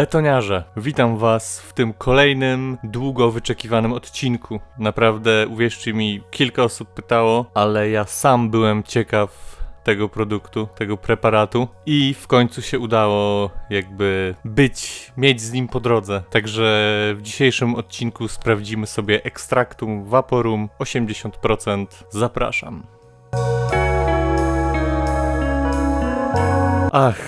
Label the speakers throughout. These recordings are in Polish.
Speaker 1: Betoniarze, witam Was w tym kolejnym, długo wyczekiwanym odcinku. Naprawdę, uwierzcie mi, kilka osób pytało, ale ja sam byłem ciekaw tego produktu, tego preparatu i w końcu się udało jakby być, mieć z nim po drodze. Także w dzisiejszym odcinku sprawdzimy sobie ekstraktum Vaporum 80%. Zapraszam. Ach,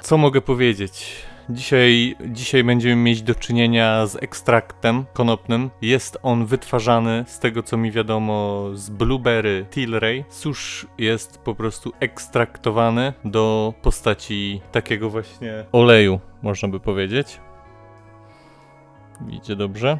Speaker 1: co mogę powiedzieć? Dzisiaj, dzisiaj będziemy mieć do czynienia z ekstraktem konopnym. Jest on wytwarzany, z tego co mi wiadomo, z blueberry Tilray. Susz jest po prostu ekstraktowany do postaci takiego właśnie oleju, można by powiedzieć. Idzie dobrze.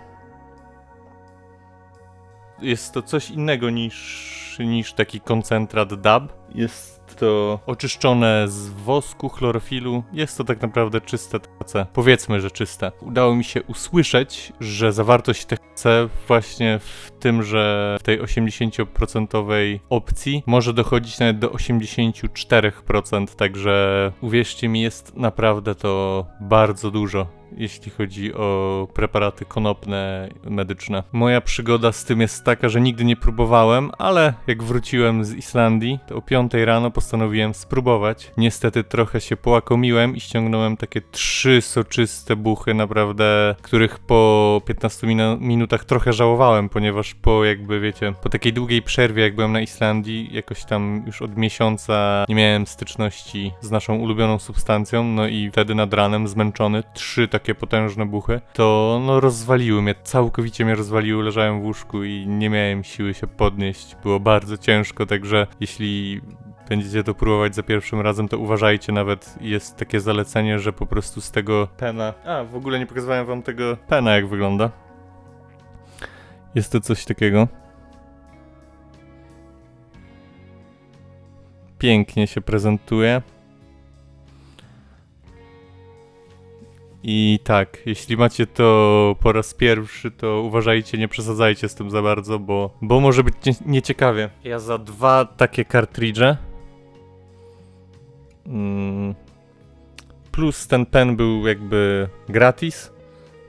Speaker 1: Jest to coś innego niż, niż taki koncentrat DAB. Jest to oczyszczone z wosku, chlorofilu. Jest to tak naprawdę czyste THC. Powiedzmy, że czyste. Udało mi się usłyszeć, że zawartość THC właśnie w tym, że w tej 80% opcji może dochodzić nawet do 84%, także uwierzcie mi, jest naprawdę to bardzo dużo jeśli chodzi o preparaty konopne medyczne. Moja przygoda z tym jest taka, że nigdy nie próbowałem, ale jak wróciłem z Islandii, to o 5 rano postanowiłem spróbować. Niestety trochę się połakomiłem i ściągnąłem takie trzy soczyste buchy, naprawdę, których po 15 minu- minutach trochę żałowałem, ponieważ po jakby, wiecie, po takiej długiej przerwie, jak byłem na Islandii, jakoś tam już od miesiąca nie miałem styczności z naszą ulubioną substancją, no i wtedy nad ranem zmęczony, trzy takie potężne buchy, to no rozwaliły mnie, całkowicie mnie rozwaliły, leżałem w łóżku i nie miałem siły się podnieść, było bardzo ciężko, także jeśli będziecie to próbować za pierwszym razem, to uważajcie, nawet jest takie zalecenie, że po prostu z tego pena, a w ogóle nie pokazywałem wam tego pena jak wygląda. Jest to coś takiego. Pięknie się prezentuje. I tak, jeśli macie to po raz pierwszy, to uważajcie, nie przesadzajcie z tym za bardzo, bo, bo może być nie, nieciekawie. Ja za dwa takie kartridże mm, plus ten pen był jakby gratis.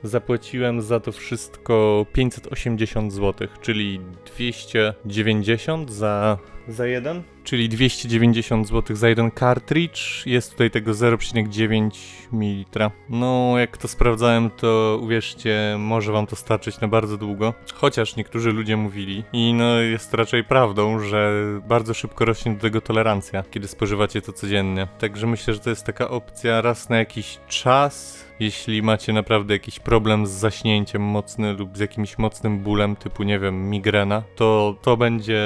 Speaker 1: Zapłaciłem za to wszystko 580 zł, czyli 290 za, za jeden, czyli 290 zł za jeden cartridge. Jest tutaj tego 0,9 ml. No, jak to sprawdzałem, to uwierzcie, może wam to starczyć na bardzo długo. Chociaż niektórzy ludzie mówili, i no jest raczej prawdą, że bardzo szybko rośnie do tego tolerancja, kiedy spożywacie to codziennie. Także myślę, że to jest taka opcja raz na jakiś czas. Jeśli macie naprawdę jakiś problem z zaśnięciem mocny lub z jakimś mocnym bólem, typu nie wiem, migrena, to to będzie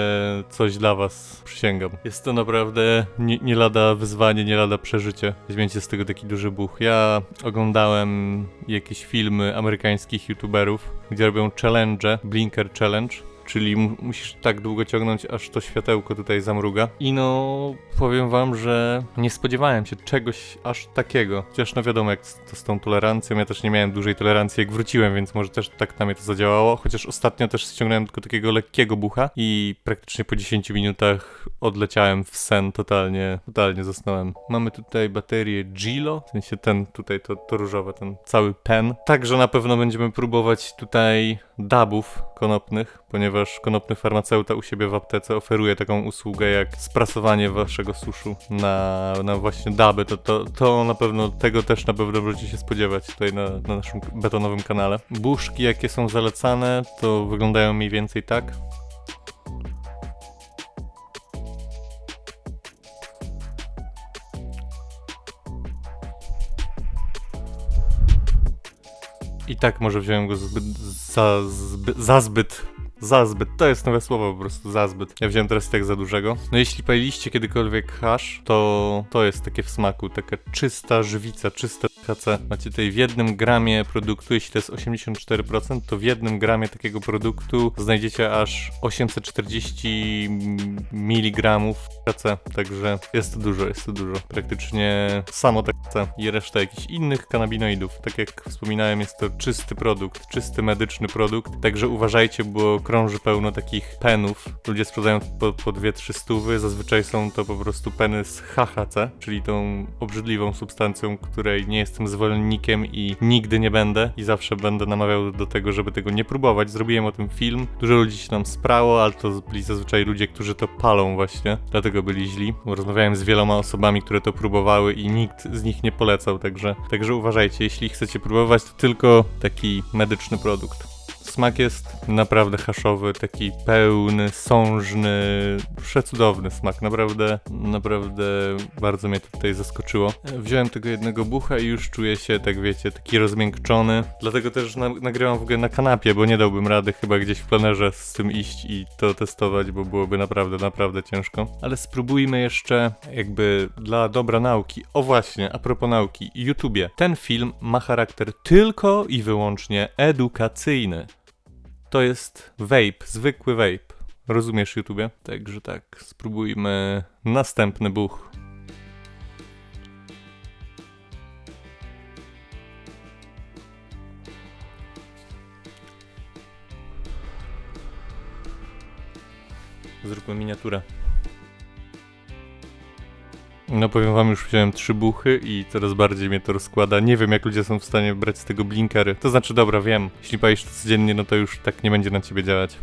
Speaker 1: coś dla was, przysięgam. Jest to naprawdę nie, nie lada wyzwanie, nie lada przeżycie. Weźmiecie z tego taki duży buch. Ja oglądałem jakieś filmy amerykańskich youtuberów, gdzie robią challenge, blinker challenge, czyli mu- musisz tak długo ciągnąć, aż to światełko tutaj zamruga. I no, powiem wam, że nie spodziewałem się czegoś aż takiego. Chociaż no wiadomo, jak to z tą tolerancją, ja też nie miałem dużej tolerancji jak wróciłem, więc może też tak na mnie to zadziałało. Chociaż ostatnio też ściągnąłem tylko takiego lekkiego bucha i praktycznie po 10 minutach odleciałem w sen totalnie, totalnie zasnąłem. Mamy tutaj baterię Gilo, w sensie ten tutaj, to, to różowe, ten cały pen. Także na pewno będziemy próbować tutaj dabów konopnych, ponieważ konopny farmaceuta u siebie w aptece oferuje taką usługę jak sprasowanie waszego suszu na, na właśnie daby, to, to, to na pewno, tego też na pewno możecie się spodziewać tutaj na, na naszym betonowym kanale. Buszki jakie są zalecane, to wyglądają mniej więcej tak. Tak może wziąłem go zbyt, za, zbyt, za zbyt, za zbyt, to jest nowe słowo po prostu, za zbyt. Ja wziąłem teraz tak za dużego. No jeśli paliliście kiedykolwiek hash, to to jest takie w smaku, taka czysta żywica, czyste THC. Macie tutaj w jednym gramie produktu, jeśli to jest 84%, to w jednym gramie takiego produktu znajdziecie aż 840 mg THC, także jest to dużo, jest to dużo. Praktycznie samo THC i reszta jakichś innych kanabinoidów. Tak jak wspominałem, jest to czysty produkt, czysty medyczny produkt, także uważajcie, bo krąży pełno takich penów. Ludzie sprzedają po, po dwie, trzy stówy. Zazwyczaj są to po prostu peny z HHC, czyli tą obrzydliwą substancją, której nie jestem zwolennikiem i nigdy nie będę. I zawsze będę namawiał do tego, żeby tego nie próbować. Zrobiłem o tym film. Dużo ludzi się tam sprało, ale to byli zazwyczaj ludzie, którzy to palą właśnie. Dlatego byli źli. Rozmawiałem z wieloma osobami, które to próbowały i nikt z nich nie polecał, także, także uważajcie. Jeśli chcecie próbować, to tylko taki medyczny produkt. Smak jest naprawdę haszowy, taki pełny, sążny, przecudowny smak. Naprawdę, naprawdę bardzo mnie to tutaj zaskoczyło. Wziąłem tego jednego bucha i już czuję się, tak wiecie, taki rozmiękczony. Dlatego też na nagrywam w ogóle na kanapie, bo nie dałbym rady chyba gdzieś w plenerze z tym iść i to testować, bo byłoby naprawdę, naprawdę ciężko. Ale spróbujmy jeszcze jakby dla dobra nauki. O właśnie, a propos nauki, YouTubie. Ten film ma charakter tylko i wyłącznie edukacyjny. To jest vape, zwykły vape. Rozumiesz, YouTube? Także tak, spróbujmy następny buch. Zróbmy miniaturę. No powiem wam, już wziąłem trzy buchy i coraz bardziej mnie to rozkłada. Nie wiem, jak ludzie są w stanie brać z tego blinkery. To znaczy, dobra, wiem. Jeśli palisz to codziennie, no to już tak nie będzie na ciebie działać.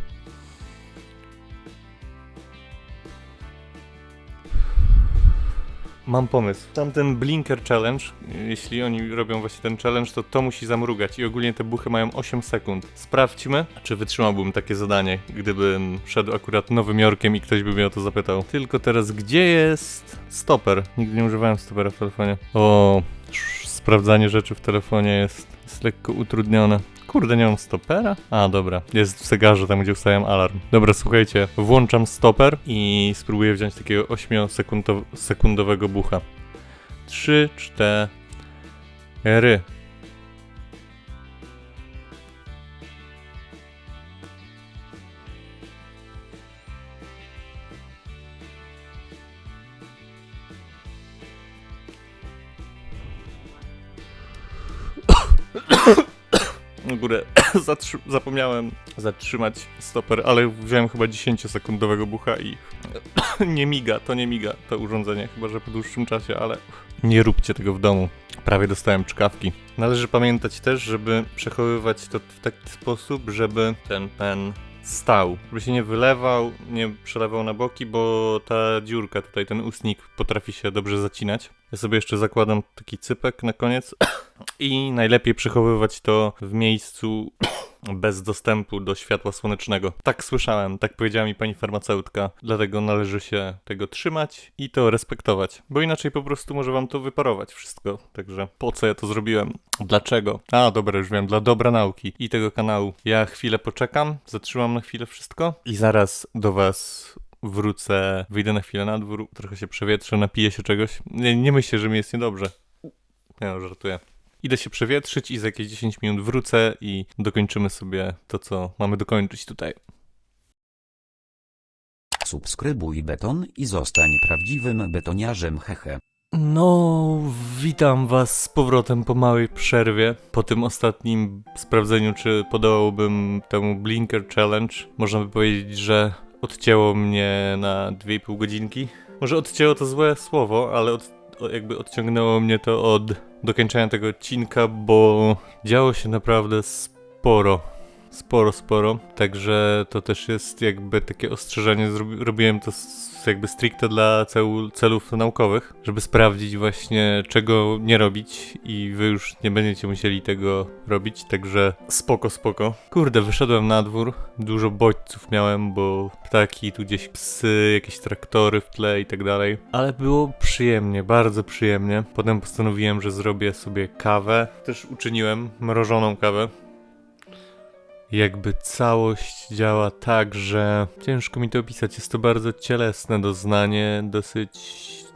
Speaker 1: Mam pomysł. Tamten Blinker Challenge, jeśli oni robią właśnie ten challenge, to to musi zamrugać i ogólnie te buchy mają 8 sekund. Sprawdźmy, czy wytrzymałbym takie zadanie, gdybym szedł akurat Nowym Jorkiem i ktoś by mnie o to zapytał. Tylko teraz, gdzie jest stoper? Nigdy nie używałem stopera w telefonie. O, sprawdzanie rzeczy w telefonie jest, jest lekko utrudnione. Kurde, nie mam stopera? A, dobra. Jest w zegarze, tam gdzie ustawiam alarm. Dobra, słuchajcie, włączam stoper i spróbuję wziąć takiego 8-sekundowego bucha. 3, 4. Na Zapomniałem zatrzymać stoper, ale wziąłem chyba 10-sekundowego bucha i nie miga, to nie miga to urządzenie, chyba że po dłuższym czasie, ale nie róbcie tego w domu. Prawie dostałem czkawki. Należy pamiętać też, żeby przechowywać to w taki sposób, żeby ten pen stał, żeby się nie wylewał, nie przelewał na boki, bo ta dziurka tutaj, ten ustnik potrafi się dobrze zacinać. Ja sobie jeszcze zakładam taki cypek na koniec i najlepiej przechowywać to w miejscu bez dostępu do światła słonecznego. Tak słyszałem, tak powiedziała mi pani farmaceutka, dlatego należy się tego trzymać i to respektować, bo inaczej po prostu może wam to wyparować wszystko. Także po co ja to zrobiłem? Dlaczego? A, dobra, już wiem, dla dobra nauki i tego kanału. Ja chwilę poczekam, zatrzymam na chwilę wszystko i zaraz do was wrócę, wyjdę na chwilę na dwór, trochę się przewietrzę, napiję się czegoś. Nie, nie myślę, że mi jest niedobrze. Nie no, żartuję. Idę się przewietrzyć i za jakieś 10 minut wrócę i dokończymy sobie to, co mamy dokończyć tutaj.
Speaker 2: Subskrybuj beton i zostań prawdziwym betoniarzem hehe.
Speaker 1: No, witam was z powrotem po małej przerwie. Po tym ostatnim sprawdzeniu, czy podołałbym temu Blinker Challenge. Można by powiedzieć, że odcięło mnie na 2,5 godzinki. Może odcięło to złe słowo, ale od, jakby odciągnęło mnie to od dokończenia tego odcinka, bo działo się naprawdę sporo. Sporo, sporo. Także to też jest jakby takie ostrzeżenie. Robiłem to jakby stricte dla celów naukowych, żeby sprawdzić właśnie czego nie robić i wy już nie będziecie musieli tego robić, także spoko, spoko. Kurde, wyszedłem na dwór, dużo bodźców miałem, bo ptaki, tu gdzieś psy, jakieś traktory w tle i tak dalej. Ale było przyjemnie, bardzo przyjemnie. Potem postanowiłem, że zrobię sobie kawę. Też uczyniłem mrożoną kawę jakby całość działa tak, że ciężko mi to opisać. Jest to bardzo cielesne doznanie, dosyć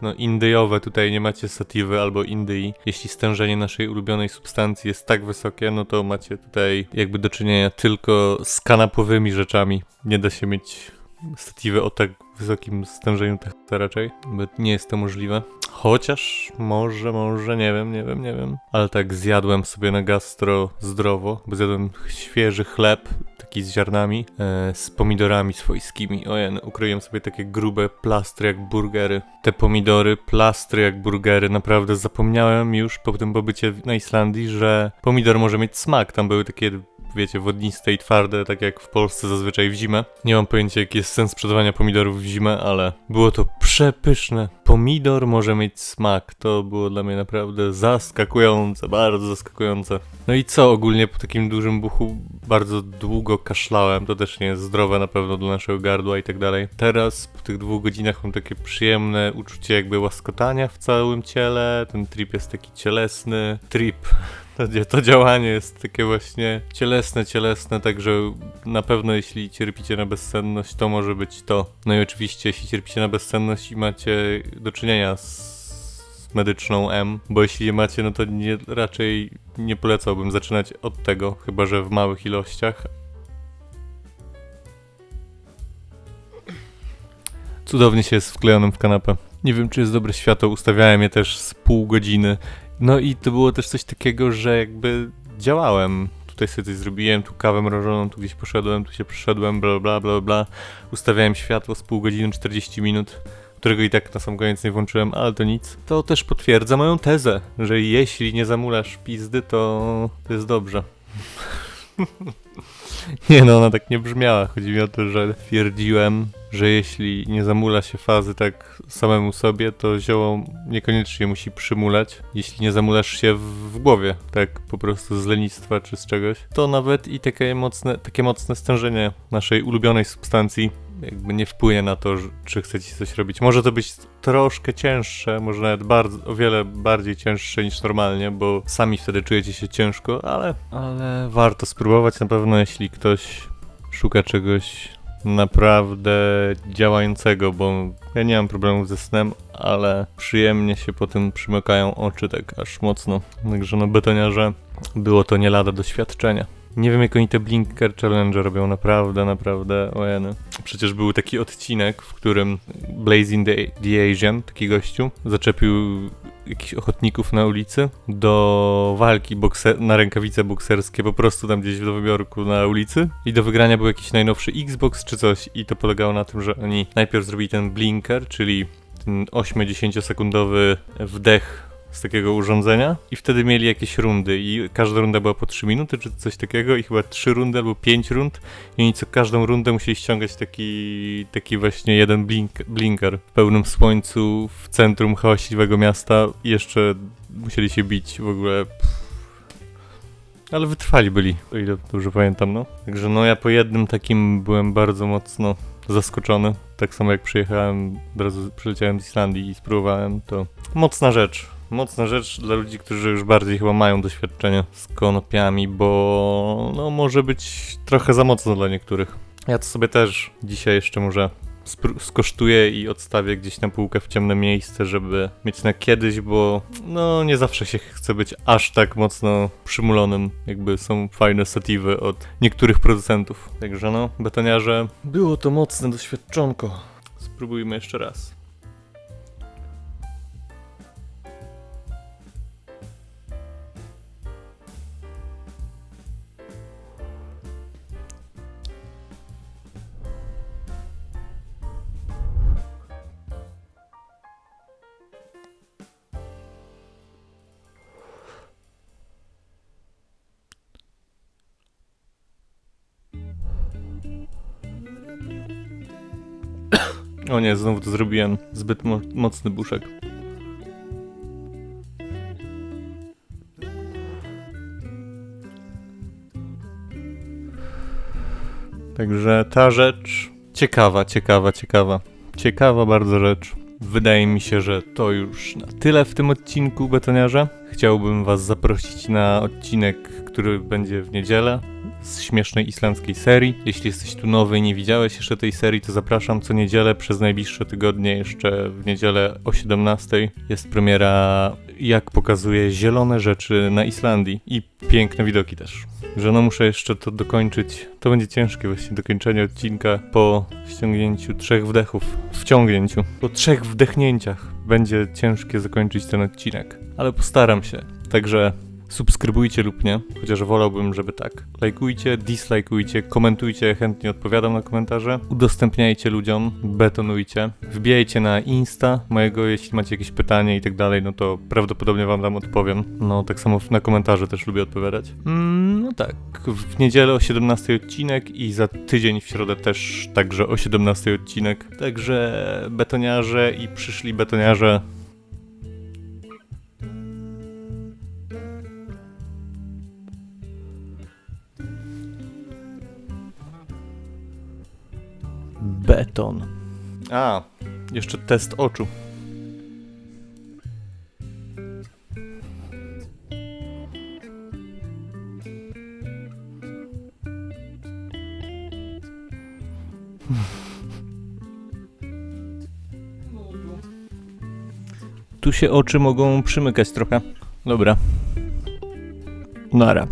Speaker 1: no, indyjowe. Tutaj nie macie satywy albo indyi. Jeśli stężenie naszej ulubionej substancji jest tak wysokie, no to macie tutaj jakby do czynienia tylko z kanapowymi rzeczami. Nie da się mieć satywy o tak wysokim stężeniu THC raczej, bo nie jest to możliwe. Chociaż może, może, nie wiem, nie wiem, nie wiem. Ale tak zjadłem sobie na gastro zdrowo, bo zjadłem świeży chleb, taki z ziarnami, e, z pomidorami swojskimi. Ojen, ukroiłem sobie takie grube plastry jak burgery. Te pomidory, plastry jak burgery, naprawdę zapomniałem już po tym pobycie na Islandii, że pomidor może mieć smak. Tam były takie wiecie, wodniste i twarde, tak jak w Polsce zazwyczaj w zimę. Nie mam pojęcia, jaki jest sens sprzedawania pomidorów w zimę, ale było to przepyszne. Pomidor może mieć smak. To było dla mnie naprawdę zaskakujące, bardzo zaskakujące. No i co, ogólnie po takim dużym buchu bardzo długo kaszlałem. To też nie jest zdrowe na pewno dla naszego gardła i tak dalej. Teraz po tych dwóch godzinach mam takie przyjemne uczucie jakby łaskotania w całym ciele. Ten trip jest taki cielesny. Trip. To, to działanie jest takie właśnie cielesne, cielesne, także na pewno jeśli cierpicie na bezsenność, to może być to. No i oczywiście jeśli cierpicie na bezsenność i macie do czynienia z, medyczną M, bo jeśli je macie, no to nie, raczej nie polecałbym zaczynać od tego, chyba że w małych ilościach. Cudownie się jest wklejonym w kanapę. Nie wiem, czy jest dobre światło, ustawiałem je też z pół godziny. No i to było też coś takiego, że jakby działałem. Tutaj sobie coś zrobiłem, tu kawę mrożoną, tu gdzieś poszedłem, tu się przyszedłem, bla bla bla bla. Ustawiałem światło z pół godziny, 40 minut, którego i tak na sam koniec nie włączyłem, ale to nic. To też potwierdza moją tezę, że jeśli nie zamulasz pizdy, to, to jest dobrze. Nie no, ona tak nie brzmiała. Chodzi mi o to, że twierdziłem, że jeśli nie zamula się fazy tak samemu sobie, to zioło niekoniecznie musi przymulać. Jeśli nie zamulasz się w, w głowie, tak po prostu z lenistwa czy z czegoś, to nawet i takie mocne, takie mocne stężenie naszej ulubionej substancji jakby nie wpłynie na to, czy chcecie coś robić. Może to być troszkę cięższe, może nawet bardzo, o wiele bardziej cięższe niż normalnie, bo sami wtedy czujecie się ciężko, ale, ale warto spróbować na pewno, jeśli ktoś szuka czegoś naprawdę działającego, bo ja nie mam problemów ze snem, ale przyjemnie się po tym przymykają oczy tak aż mocno. Także no betoniarze było to nie lada doświadczenie. Nie wiem jak oni te Blinker Challenge robią, naprawdę, naprawdę, ojeny. Przecież był taki odcinek, w którym Blazing the, the Asian, taki gościu, zaczepił jakichś ochotników na ulicy do walki na rękawice bokserskie, po prostu tam gdzieś w Nowym na ulicy. I do wygrania był jakiś najnowszy Xbox czy coś i to polegało na tym, że oni najpierw zrobili ten blinker, czyli ten 8-10 sekundowy wdech z takiego urządzenia i wtedy mieli jakieś rundy i każda runda była po 3 minuty czy coś takiego i chyba 3 rundy albo 5 rund i oni co każdą rundę musieli ściągać taki, taki właśnie jeden blink, blinker w pełnym słońcu w centrum hałaśliwego miasta i jeszcze musieli się bić w ogóle ale wytrwali byli, o ile dobrze pamiętam, no. Także no ja po jednym takim byłem bardzo mocno zaskoczony. Tak samo jak przyjechałem, od razu przyleciałem z Islandii i spróbowałem, to mocna rzecz. Mocna rzecz dla ludzi, którzy już bardziej chyba mają doświadczenie z konopiami, bo no może być trochę za mocno dla niektórych. Ja to sobie też dzisiaj jeszcze może skosztuję i odstawię gdzieś na półkę w ciemne miejsce, żeby mieć na kiedyś, bo no nie zawsze się chce być aż tak mocno przymulonym. Jakby są fajne statywy od niektórych producentów. Także no, betoniarze, było to mocne doświadczonko. Spróbujmy jeszcze raz. O nie, znowu to zrobiłem. Zbyt mo- mocny buszek. Także ta rzecz ciekawa, ciekawa, ciekawa. Ciekawa bardzo rzecz. Wydaje mi się, że to już na tyle w tym odcinku betoniarza. chciałbym Was zaprosić na odcinek, który będzie w niedzielę z śmiesznej islandzkiej serii. Jeśli jesteś tu nowy i nie widziałeś jeszcze tej serii, to zapraszam co niedzielę przez najbliższe tygodnie. Jeszcze w niedzielę o 17 jest premiera, jak pokazuje zielone rzeczy na Islandii i piękne widoki też. Że no muszę jeszcze to dokończyć. To będzie ciężkie właśnie dokończenie odcinka po ściągnięciu trzech wdechów. Wciągnięciu. Po trzech wdechnięciach będzie ciężkie zakończyć ten odcinek. Ale postaram się. Także subskrybujcie lub nie, chociaż wolałbym, żeby tak. Lajkujcie, dislajkujcie, komentujcie, chętnie odpowiadam na komentarze. Udostępniajcie ludziom, betonujcie. Wbijajcie na Insta mojego, jeśli macie jakieś pytanie i tak dalej, no to prawdopodobnie wam tam odpowiem. No, tak samo na komentarze też lubię odpowiadać. Mm, no tak, w niedzielę o 17 odcinek i za tydzień w środę też także o 17 odcinek. Także betoniarze i przyszli betoniarze Beton. A, jeszcze test oczu. Tu się oczy mogą przymykać trochę. Dobra. Nara.